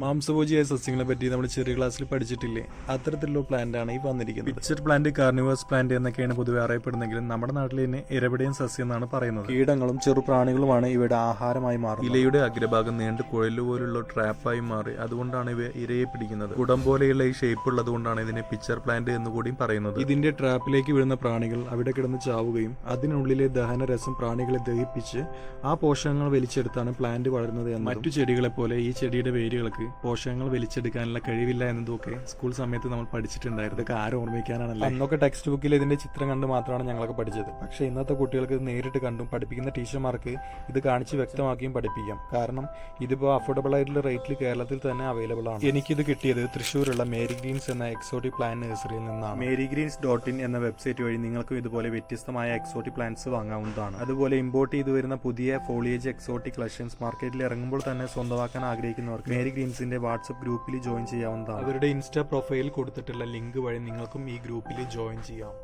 മാംസഭോജിയായ സസ്യങ്ങളെ പറ്റി നമ്മൾ ചെറിയ ക്ലാസ്സിൽ പഠിച്ചിട്ടില്ലേ? അത്തരത്തിലുള്ള പ്ലാന്റ് ആണ് ഈ വന്നിരിക്കുന്നത്. പിക്ചർ പ്ലാന്റ് കാർണിവേഴ്സ് പ്ലാന്റ് എന്നൊക്കെയാണ് പൊതുവെ അറിയപ്പെടുന്നെങ്കിലും നമ്മുടെ നാട്ടിൽ തന്നെ ഇരവിടയൻ സസ്യം എന്നാണ് പറയുന്നത്. കീടങ്ങളും ചെറുപ്രാണികളുമാണ് ഇവയുടെ ആഹാരമായി മാറുന്നത്. ഇലയുടെ അഗ്രഭാഗം നീണ്ട് കുഴലു പോലുള്ള ട്രാപ്പായി മാറി. അതുകൊണ്ടാണ് ഇവ ഇരയെ പിടിക്കുന്നത്. കുടം പോലെയുള്ള ഈ ഷേപ്പ് ഉള്ളതുകൊണ്ടാണ് ഇതിനെ പിക്ചർ പ്ലാന്റ് എന്ന് കൂടിയും പറയുന്നത്. ഇതിന്റെ ട്രാപ്പിലേക്ക് വീഴുന്ന പ്രാണികൾ അവിടെ കിടന്ന് ചാവുകയും അതിനുള്ളിലെ ദഹനരസം പ്രാണികളെ ദഹിപ്പിച്ച് ആ പോഷകങ്ങൾ വലിച്ചെടുത്താണ് പ്ലാന്റ് വളരുന്നത് എന്ന് മറ്റു ചെടികളെ പോലെ ഈ ചെടിയുടെ വേരുകൾക്ക് പോഷകങ്ങൾ വലിച്ചെടുക്കാനുള്ള കഴിവില്ല എന്നതൊക്കെ സ്കൂൾ സമയത്ത് നമ്മൾ പഠിച്ചിട്ടുണ്ടായിരുന്നു. ഇതൊക്കെ ആരും ഓർമ്മിക്കാനാണല്ലോ? അന്നൊക്കെ ടെക്സ്റ്റ് ബുക്കിൽ ഇതിന്റെ ചിത്രം കണ്ട് മാത്രമാണ് ഞങ്ങളൊക്കെ പഠിച്ചത്. പക്ഷെ ഇന്നത്തെ കുട്ടികൾക്ക് ഇത് നേരിട്ട് കണ്ടും പഠിപ്പിക്കുന്ന ടീച്ചർമാർക്ക് ഇത് കാണിച്ച് വ്യക്തമാക്കിയും പഠിപ്പിക്കാം. കാരണം ഇതിപ്പോൾ അഫോർഡബിൾ ആയിട്ടുള്ള റേറ്റിൽ കേരളത്തിൽ തന്നെ അവൈലബിൾ ആണ്. എനിക്കിത് കിട്ടിയത് തൃശ്ശൂരുള്ള മേരി ഗ്രീൻസ് എന്ന എക്സോട്ടിക് പ്ലാൻ നഴ്സറിയിൽ നിന്നാണ്. മേരി ഗ്രീൻസ് ഡോട്ട് ഇൻ എന്ന വെബ്സൈറ്റ് വഴി നിങ്ങൾക്കും ഇതുപോലെ വ്യത്യസ്തമായ എക്സോട്ടിക് പ്ലാന്റ്സ് വാങ്ങാവുന്നതാണ്. അതുപോലെ ഇമ്പോർട്ട് ചെയ്തു വരുന്ന പുതിയ ഫോളിയേജ് എക്സോട്ടിക് കളക്ഷൻസ് മാർക്കറ്റിൽ ഇറങ്ങുമ്പോൾ തന്നെ സ്വന്തമാക്കാൻ ആഗ്രഹിക്കുന്നവർക്ക് മേരി ഗ്രീൻസിന്റെ വാട്സ്ആപ്പ് ഗ്രൂപ്പിൽ ജോയിൻ ചെയ്യാവുന്നതാണ്. അവരുടെ ഇൻസ്റ്റാ പ്രൊഫൈലിൽ കൊടുത്തിട്ടുള്ള ലിങ്ക് വഴി നിങ്ങൾക്കും ഈ ഗ്രൂപ്പിൽ ജോയിൻ ചെയ്യാം.